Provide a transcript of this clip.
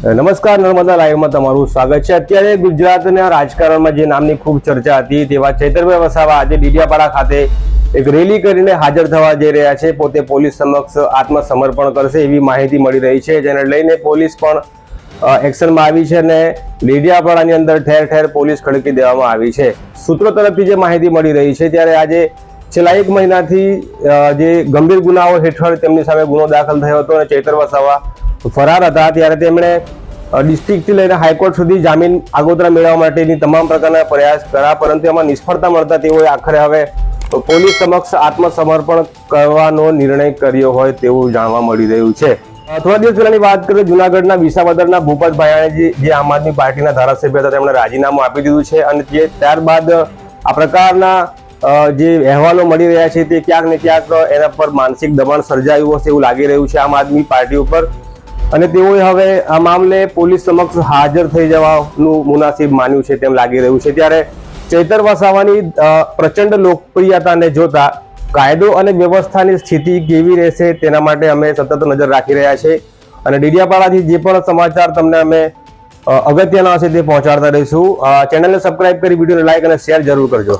નમસ્કાર, નર્મદા લાઈવમાં તમારું સ્વાગત છે. અત્યારે ગુજરાતના રાજકારણમાં જે નામની ખૂબ ચર્ચા હતી તેવા ચૈતરભાઈ વસાવા આજે ડીડિયાપાડા ખાતે એક રેલી કરીને હાજર થવા જઈ રહ્યા છે. પોતે પોલીસ સમક્ષ આત્મસમર્પણ કરશે એવી માહિતી મળી રહી છે, જેને લઈને પોલીસ પણ એક્શનમાં આવી છે અને ડીડિયાપાડાની અંદર ઠેર ઠેર પોલીસ ખડકી દેવામાં આવી છે. સૂત્રો તરફથી જે માહિતી મળી રહી છે, ત્યારે આજે છેલ્લા એક મહિનાથી જે ગંભીર ગુનાઓ હેઠળ તેમની સામે ગુનો દાખલ થયો હતો અને ચૈતર વસાવા ફરાર હતા ત્યારે તેમણે ડિસ્ટ્રિક્ટથી લઈને હાઈકોર્ટ સુધી જામીન આગોતરા મેળવવા માટેની તમામ પ્રકારના પ્રયાસ કર્યા, પરંતુ એમાં નિષ્ફળતા મળતા તેઓએ આખરે હવે પોલીસ સમક્ષ આત્મસમર્પણ કરવાનો નિર્ણય કર્યો હોય તેવું જાણવા મળી રહ્યું છે. થોડા દિવસ પહેલાની વાત કરીએ જુનાગઢના વિસાવદરના ભૂપત ભાયાણીજી, જે આમ આદમી પાર્ટીના ધારાસભ્ય હતા, તેમણે રાજીનામું આપી દીધું છે અને જે ત્યારબાદ, આ પ્રકારના જે અહેવાલો મળી રહ્યા છે તે ક્યાંક ને ક્યાંક એના પર માનસિક દબાણ સર્જાયું હશે એવું લાગી રહ્યું છે આમ આદમી પાર્ટી ઉપર. અને તેઓએ હવે આ મામલે પોલીસ સમક્ષ હાજર થઈ જવાનું મુનાસિબ માન્યું છે તેમ લાગી રહ્યું છે. ત્યારે ચૈતર વસાવાની પ્રચંડ લોકપ્રિયતાને જોતા કાયદો અને વ્યવસ્થાની સ્થિતિ કેવી રહેશે તેના માટે અમે સતત નજર રાખી રહ્યા છે. અને ડીડિયાપાડાથી જે પણ સમાચાર તમને અમે અગત્યના હશે તે પહોંચાડતા રહીશું. ચેનલને સબસ્ક્રાઇબ કરી, વિડીયોને લાઇક અને શેર જરૂર કરજો.